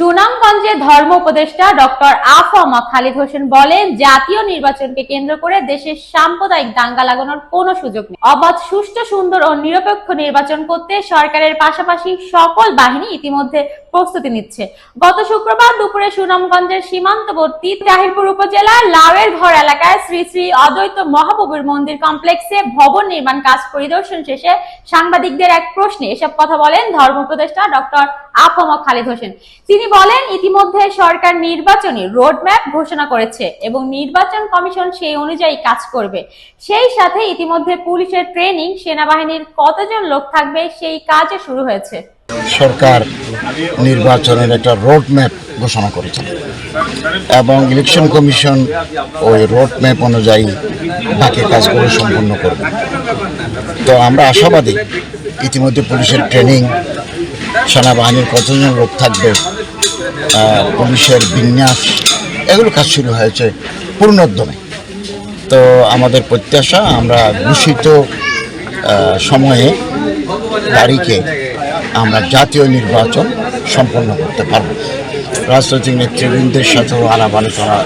সুনামগঞ্জে ধর্ম উপদেষ্টা ডক্টর আফমা খালিদ হোসেন বলেন, জাতীয় নির্বাচনকে কেন্দ্র করে দেশের সাম্প্রদায়িক দাঙ্গা লাগানোর কোনো সুযোগ নেই। অবাধ, সুষ্ঠু, সুন্দর ও নিরপেক্ষ নির্বাচন করতে সরকারের পাশাপাশি সকল বাহিনী ইতিমধ্যে প্রস্তুতি নিচ্ছে। গত শুক্রবার দুপুরে সুনামগঞ্জের সীমান্তবর্তী তাহিরপুর উপজেলার লাউয়ের ঘর এলাকায় শ্রী শ্রী অদ্বৈত মহাপ্রভুর মন্দির কমপ্লেক্সে ভবন নির্মাণ কাজ পরিদর্শন শেষে সাংবাদিকদের এক প্রশ্নে এসব কথা বলেন ধর্ম উপদেষ্টা ডক্টর আফমা খালিদ হোসেন। তিনি বলেন, ইতিমধ্যে সরকার নির্বাচনী রোডম্যাপ ঘোষণা করেছে এবং নির্বাচন কমিশন সেই অনুযায়ী কাজ করবে। সেই সাথে ইতিমধ্যে পুলিশের ট্রেনিং, সেনাবাহিনীর কতজন লোক থাকবে সেই কাজও শুরু হয়েছে। সরকার নির্বাচনের একটা রোড ম্যাপ ঘোষণা করেছেন। এবং ইলেকশন কমিশন ওই রোড ম্যাপ অনুযায়ী বাকি কাজগুলো সম্পন্ন করবে। তো আমরা আশাবাদী ইতিমধ্যে পুলিশের ট্রেনিং সেনাবাহিনীর কতজন লোক থাকবে পুলিশের বিন্যাস এগুলো কাজ শুরু হয়েছে পূর্ণোদ্যমে। তো আমাদের প্রত্যাশা আমরা আহ, সময়ে তারিখে আমরা জাতীয় নির্বাচন সম্পন্ন করতে পারব। রাজনৈতিক নেতৃবৃন্দের সাথেও আলাপ আলোচনা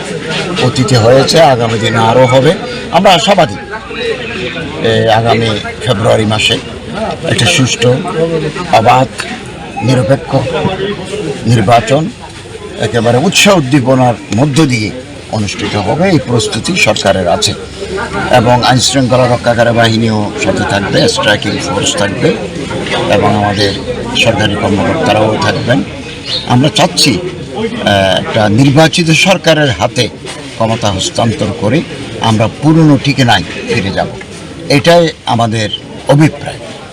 অতীতে হয়েছে, আগামী দিনে আরও হবে। আমরা আশাবাদী আগামী ফেব্রুয়ারি মাসে একটা সুষ্ঠু অবাধ নিরপেক্ষ নির্বাচন, একেবারে উৎসাহ উদ্দীপনার মধ্য দিয়ে অনুষ্ঠিত হবে, এই প্রস্তুতি সরকারের আছে। এবং আইন শৃঙ্খলা রক্ষাকারী বাহিনীও সাথে থাকবে স্ট্রাইকিং ফোর্স থাকবে এবং আমাদের সরকারি কর্মকর্তারাও থাকবেন। আমরা চাচ্ছি একটা নির্বাচিত সরকারের হাতে ক্ষমতা হস্তান্তর করে আমরা পুরনো ঠিকানায় ফিরে যাব। এটাই আমাদের অভিপ্রায়।